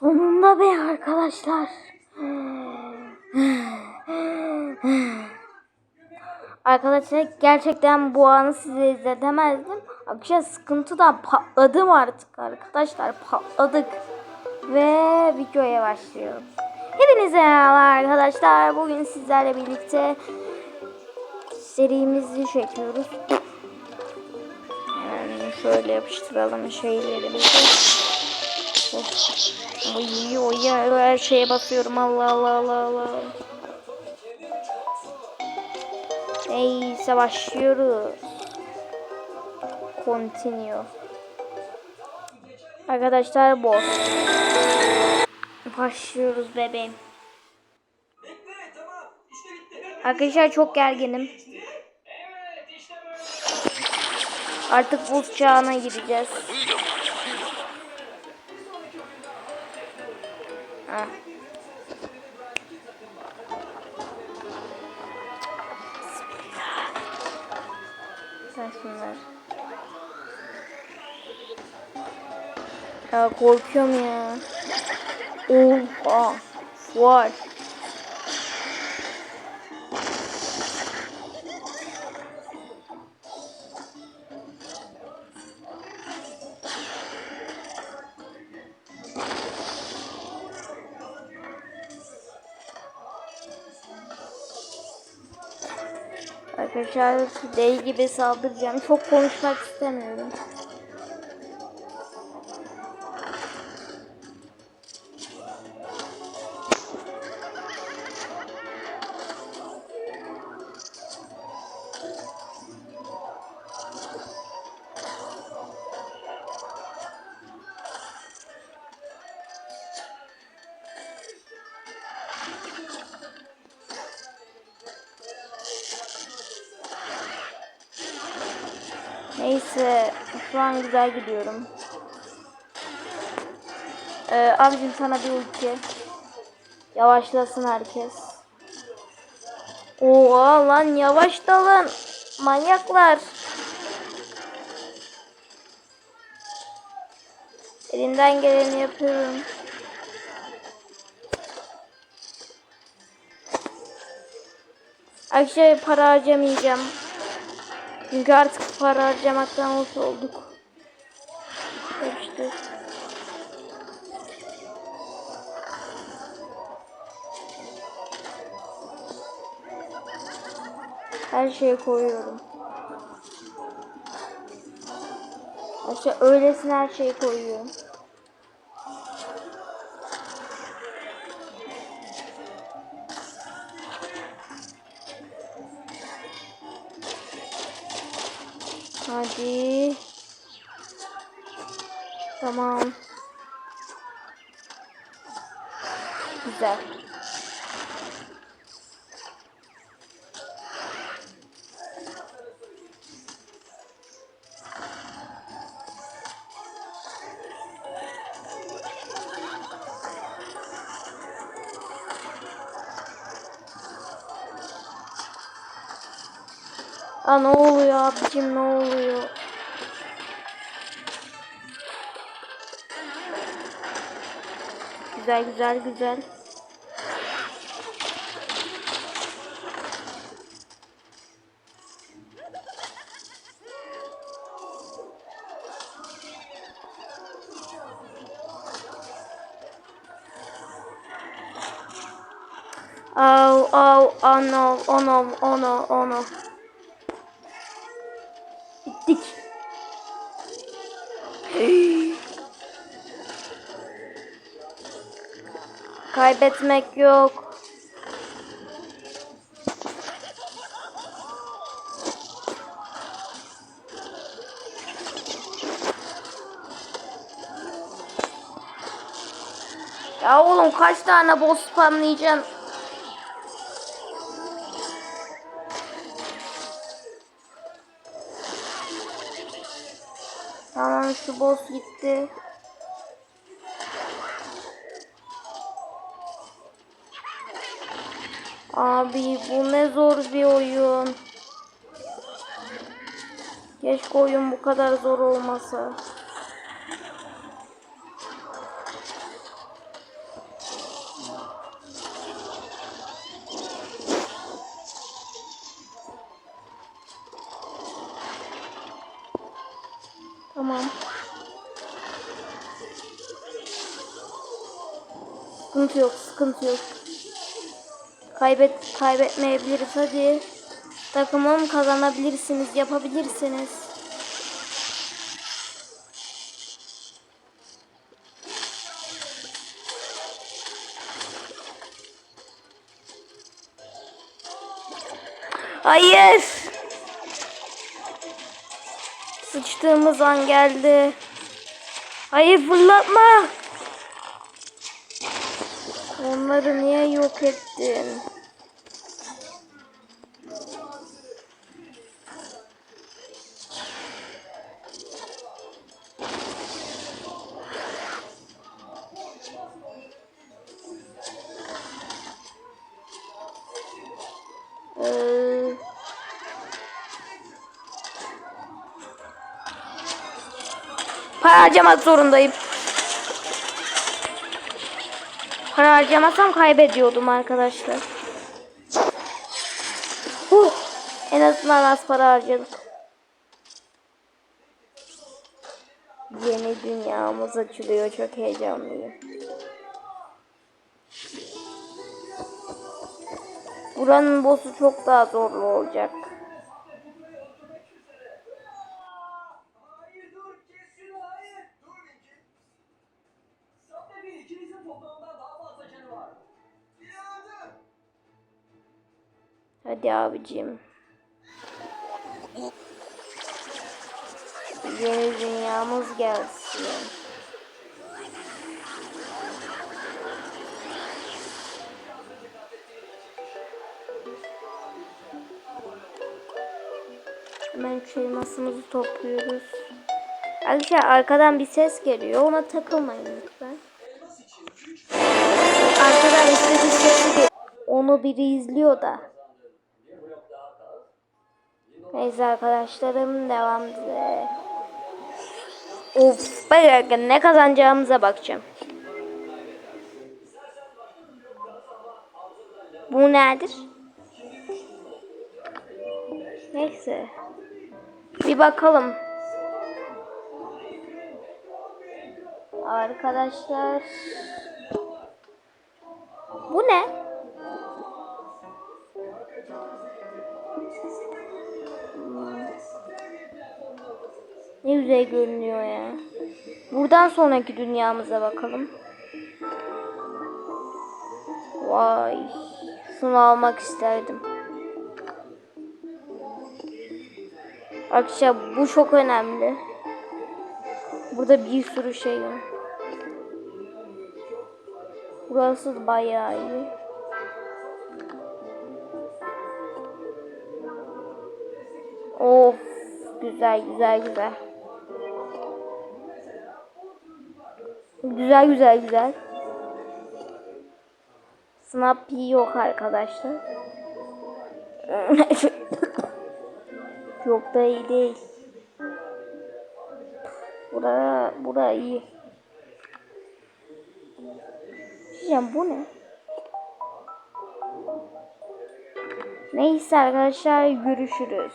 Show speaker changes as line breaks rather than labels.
Sonunda be arkadaşlar. Arkadaşlar gerçekten bu anı size izletemezdim. Akşam sıkıntıdan patladım artık arkadaşlar. Patladık. Ve videoya başlıyorum. Hepinize merhaba arkadaşlar. Bugün sizlerle birlikte serimizi çekiyoruz. Hemen şöyle yapıştıralım şeylerimizi. Oy oy her şeye basıyorum Allah Allah Allah Allah. Neyse başlıyoruz. Continue. Arkadaşlar boss. Başlıyoruz bebeğim. Arkadaşlar çok gerginim. Artık buz çağına gireceğiz. Ha. Sen şunlar. Ya korkuyorum ya. Oha. Var. Arkadaşlar deli gibi saldıracağım. Çok konuşmak istemiyorum. Neyse şu an güzel gidiyorum. Ee, abicim sana bir ulti. Yavaşlasın herkes. Oha lan yavaş dalın. Manyaklar. Elinden geleni yapıyorum. Akşam para harcamayacağım. Çünkü artık para harcamaktan hoş olduk. İşte. Her şeye koyuyorum. İşte öylesine her şeyi koyuyorum. Hadi. Tamam. Güzel. Aa ne oluyor abicim ne oluyor? Güzel güzel güzel. Oh, oh, oh no, oh no, oh no, oh no. Kaybetmek yok. Ya oğlum kaç tane boss spamlayacaksın? Tamam şu boss gitti. Abi bu ne zor bir oyun. Keşke oyun bu kadar zor olmasa. Tamam. Sıkıntı yok, sıkıntı yok. Kaybet kaybetmeyebiliriz hadi. Takımım kazanabilirsiniz, yapabilirsiniz. Hayır. Sıçtığımız an geldi. Hayır fırlatma. Onları niye yok ettin? Ee, para harcamak zorundayım. Para harcamasam kaybediyordum arkadaşlar. Huh, en azından az para harcadık. Yeni dünyamız açılıyor. Çok heyecanlıyım. Buranın boss'u çok daha zorlu olacak. Hadi abicim. Yeni dünyamız gelsin. Hemen şu elmasımızı topluyoruz. Arkadaşlar arkadan bir ses geliyor. Ona takılmayın lütfen. Arkadan istediği sesi geliyor. Onu biri izliyor da. Neyse arkadaşlarım devam. Of bakın ne kazanacağımıza bakacağım. Bu nedir? Neyse. Bir bakalım. Arkadaşlar. Güzel görünüyor ya. Buradan sonraki dünyamıza bakalım. Vay. Şunu almak isterdim. Arkadaşlar bu çok önemli. Burada bir sürü şey var. Burası bayağı iyi. Of güzel güzel güzel. Güzel güzel güzel. Snappy yok arkadaşlar. yok da iyi değil. Bura, bura iyi. Diyeceğim bu ne? Neyse arkadaşlar görüşürüz.